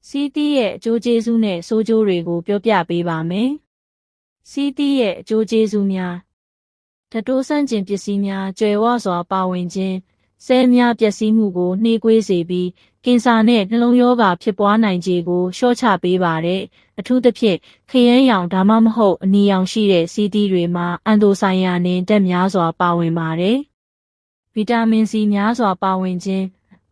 ။စီးတီးရဲ့အကျိုးကျေးဇူးနဲ့ဆိုးကျိုးတွေကို ပြောပြပေးပါမယ်။စီးတီးရဲ့အကျိုးကျေးဇူးများဓာတိုးဆန့်ကျင်ပစ္စည်းများကျွယ်ဝစွာပါဝင်ခြင်းဆဲများပျက်စီးမှုကိုနှေးကွေးစေပြီးကင်ဆာနဲ့နှလုံးရောဂါဖြစ်ပွားနိုင်ခြေကိုလျှော့ချပေးပါတယ်။အထူးသဖြင့်ခရမ်းရောင်ဒါမှမဟုတ်အနီရောင်ရှိတဲ့စီးတီးတွေမှာအန်တိုဆိုင်ယာနဲ့တက်များစွာပါဝင်ပါတယ်။ဗီတာမင်စီများစွာပါဝင်ခြင်း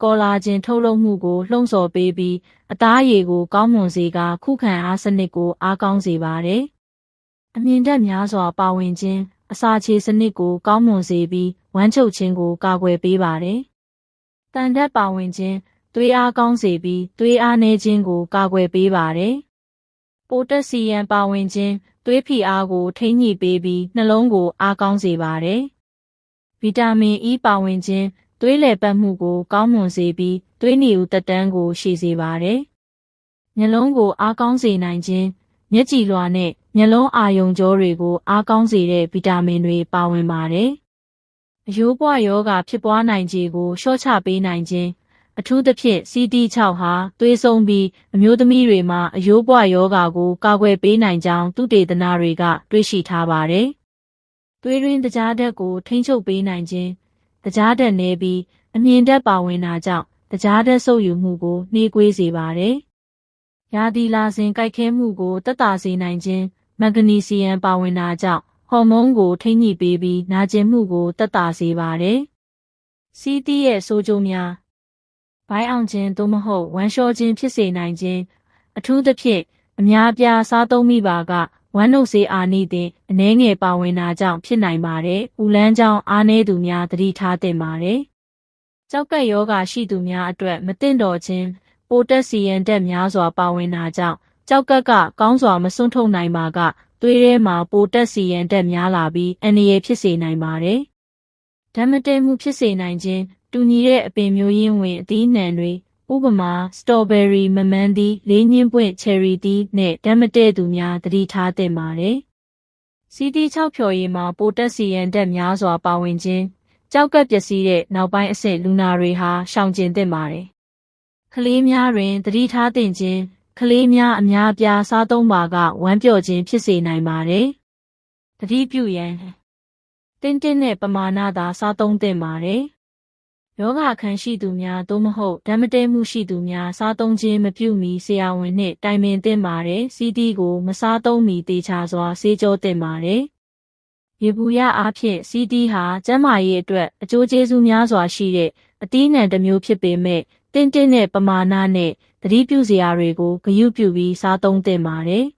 ကောလာဂျင်ထုတ်လုပ်မှုကိုလှုံ့ဆော်ပေးပြီးအသားရည်ကိုကောင်းမွန်စေကာခုခံအားစနစ်ကိုအားကောင်းစေပါတယ်။အမြင့်တက်များစွာပါဝင်ခြင်းအစာချေစနစ်ကိုကောင်းမွန်စေပြီးဝမ်းချုပ်ခြင်းကိုကာကွယ်ပေးပါတယ်။တန်တက်ပါဝင်ခြင်းသွေးအားကောင်းစေပြီးသွေးအားနည်းခြင်းကိုကာကွယ်ပေးပါတယ်။ပိုတက်ဆီယမ်ပါဝင်ခြင်းသွေးဖိအားကိုထိန်းညှိပေးပြီးနှလုံးကိုအားကောင်းစေပါတယ်။ဗီတာမင် E ပါဝင်ခြင်း သွေးလည်ပတ်မှုကိုကောင်းမွန်စေပြီးသွေးနီဦးတက်တန်းကိုရှည်စေပါတယ်။မျက်လုံးကိုအားကောင်းစေနိုင်ခြင်းမျက်ကြည်လွှာနဲ့မျက်လုံးအာရုံကြောတွေကိုအားကောင်းစေတဲ့ဗီတာမင်တွေပါဝင်ပါတယ်။အယိုးပွားယောဂဖြစ်ပွားနိုင်ခြေကိုလျှော့ချပေးနိုင်ခြင်းအထူးသဖြင့် CD6 ဟာသွေးဆုံးပြီးအမျိုးသမီးတွေမှာအယိုးပွားယောဂကိုကာကွယ်ပေးနိုင်ကြောင်းသုတေသနတွေက တွေ့ရှိထားပါတယ်။သွေးရင်းတကြားဓာတ်ကိုထိန်းချုပ်ပေးနိုင်ခြင်း တကြားဓာတ်နည်းပြီးအမြင့်ဓာတ်ပါဝင်တာကြောင့်တကြားဓာတ်ဆုပ်ယူမှုကိုနှေးကွေးစေပါတယ်။ရာသီလာစဉ်ကြိုက်ခဲမှုကိုတက်တာစေနိုင်ခြင်းမက်ဂနီဆီယမ်ပါဝင်တာကြောင့်ဟော်မုန်းကိုထိန်းညှိပေးပြီးနာကျင်မှုကိုတက်တာစေပါတယ်။စီးတီးရဲ့ဆိုးကျိုးများဘိုင်းအောင်ခြင်းသို့မဟုတ်ဝမ်းလျှောခြင်းဖြစ်စေနိုင်ခြင်းအထူးသဖြင့်အများပြားစားသုံးမိပါက ဝမ်းနှုတ်ဆေးအာနိသင်အနှဲငယ်ပါဝင်တာကြောင့်ဖြစ်နိုင်ပါတယ်။ဦးလန်းကြောင့်အားနည်းသူများသတိထားသင့်ပါတယ်။ကြောက်ကက်ယောဂရှိသူများအတွက်မသင့်တော်ခြင်းပိုတက်ဆီယမ်တက်များစွာပါဝင်တာကြောင့်ကြောက်ကက်ကကောင်းစွာမစွန့်ထုတ်နိုင်ပါကသွေးထဲမှာပိုတက်ဆီယမ်တက်များလာပြီးအန္တရာယ်ဖြစ်စေနိုင်ပါတယ်။ဓာတ်မတည့်မှုဖြစ်စေနိုင်ခြင်းတူညီတဲ့အပင်မျိုးရင်းဝင်အသီးနှံတွေ ဥပမာ စတော်ဘယ်ရီမမန်းသီးလေးညင်းပွင့်ချယ်ရီသီးနဲ့ဓာတ်မတည့်သူများသတိထားသင့်ပါတယ်။ CD6 ဖြော်ရည်မှာပိုတက်ဆီယမ်တက်များစွာပါဝင်ခြင်းကြောက်ကပ်ပျက်စီးတဲ့နောက်ပိုင်းအဆင့်လူနာတွေဟာရှောင်ကျဉ်သင့်ပါတယ်။ကလေးများတွင်သတိထားသင့်ခြင်းကလေးများအများပြားစားသုံးပါကဝမ်းပျော့ခြင်းဖြစ်စေနိုင်ပါတယ်။တတိပြုရန်တင်းတင်းနဲ့ပမာဏသာစားသုံးသင့်ပါတယ်။ ယောဂခံရှိသူများသို့မဟုတ်ဓာတ်မတဲမှုရှိသူများစားသုံးခြင်းမပြုမီဆရာဝန်နှင့်တိုင်ပင်သင့်ပါတယ်။ CD ကိုမစားသုံးမီတေချာစွာဆေးကြောသင့်ပါတယ်။ရေဘူးရအားဖြင့် CD ဟာကျန်းမာရေးအတွက်အကျိုးကျေးဇူးများစွာရှိတဲ့အသီးနှံတစ်မျိုးဖြစ်ပေမဲ့တင်းတင်းတဲ့ပမာဏနဲ့သတိပြုစရာတွေကိုဂရုပြုပြီးစားသုံးသင့်ပါတယ်။